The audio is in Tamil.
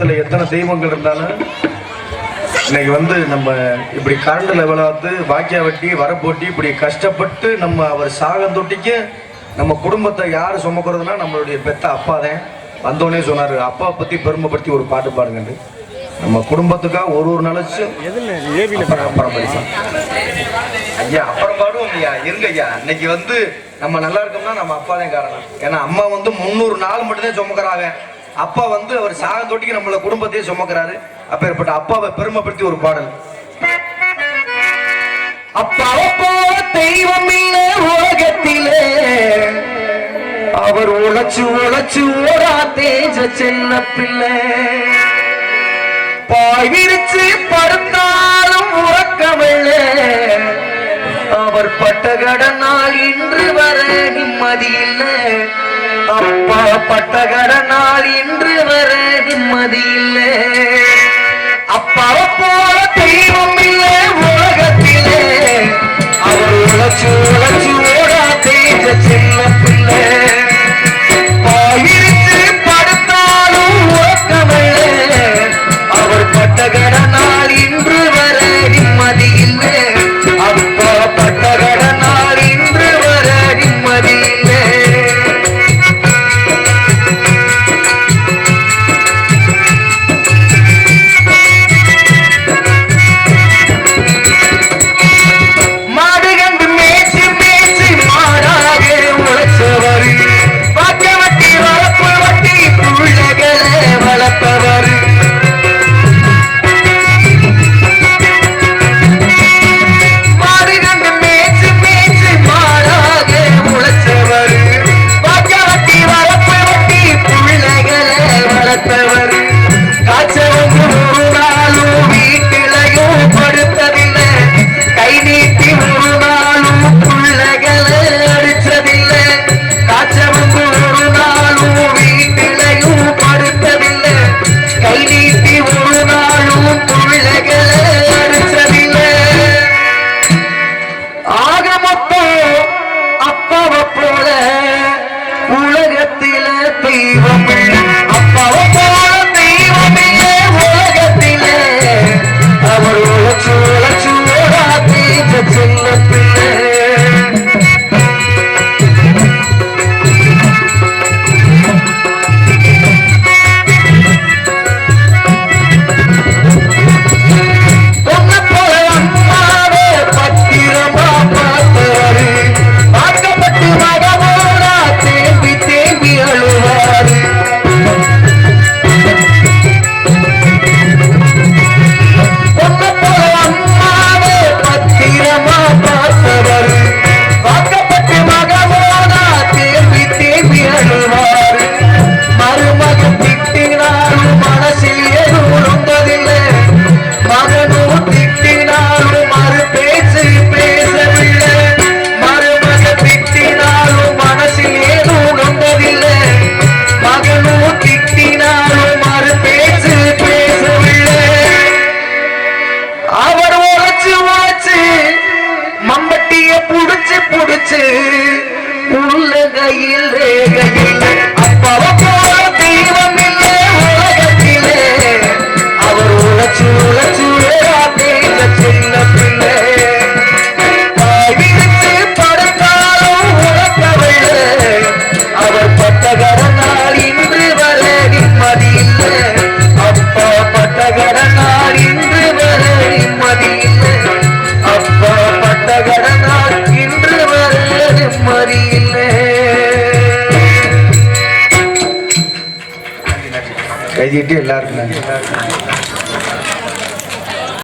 உலகத்துல எத்தனை தெய்வங்கள் இருந்தாலும் இன்னைக்கு வந்து நம்ம இப்படி கரண்ட் லெவலாத்து வாக்கியா வெட்டி வரப்போட்டி இப்படி கஷ்டப்பட்டு நம்ம அவர் சாகம் தொட்டிக்கு நம்ம குடும்பத்தை யார் சுமக்கிறதுனா நம்மளுடைய பெத்த அப்பா தான். வந்தோடனே சொன்னார் அப்பா பற்றி பெருமைப்படுத்தி ஒரு பாட்டு பாடுங்கன்னு. நம்ம குடும்பத்துக்காக ஒரு ஒரு அப்புறம் அப்புறம் படிப்போம் ஐயா அப்புறம் பாடுவோம் ஐயா. இருங்க ஐயா. இன்னைக்கு வந்து நம்ம நல்லா இருக்கோம்னா நம்ம அப்பா தான் காரணம். ஏன்னா அம்மா வந்து முந்நூறு நாள் மட்டும்தான் சுமக்கிறாங்க. அப்பா வந்து அவர் சாகம் தொட்டிக்கு நம்மள குடும்பத்தையே சுமக்கிறாரு. அப்பேற்பட்ட அப்பாவை பெருமைப்படுத்தி ஒரு பாடல். அப்பாவை போல தெய்வம் இல்லை உலகத்திலே. அவர் உழைச்சு உழைச்சு ஓடா தேஜ சின்ன பிள்ளை. பாய் விரிச்சு படுத்தா பட்ட கடனால் இன்று வர நிம்மதியில்லை அப்பாவப்போல அப்பாவை போல தெய்வம் முடிச்சு புடிச்சு உள்ள கையில் ரேகையில் அப்பாவை போல தெய்வம் இல்லை உலகத்திலே. அவர் உழைச்சு உழைச்சு சின்ன பிள்ளை. படுத்தாலும் அவர் பட்டகரனால் இன்று வர நிம்மதி இல்லை. அப்பா பட்டகரனால் இன்று வர நிம்மதி கைதிட்டு எல்லாருக்கும் நன்றி.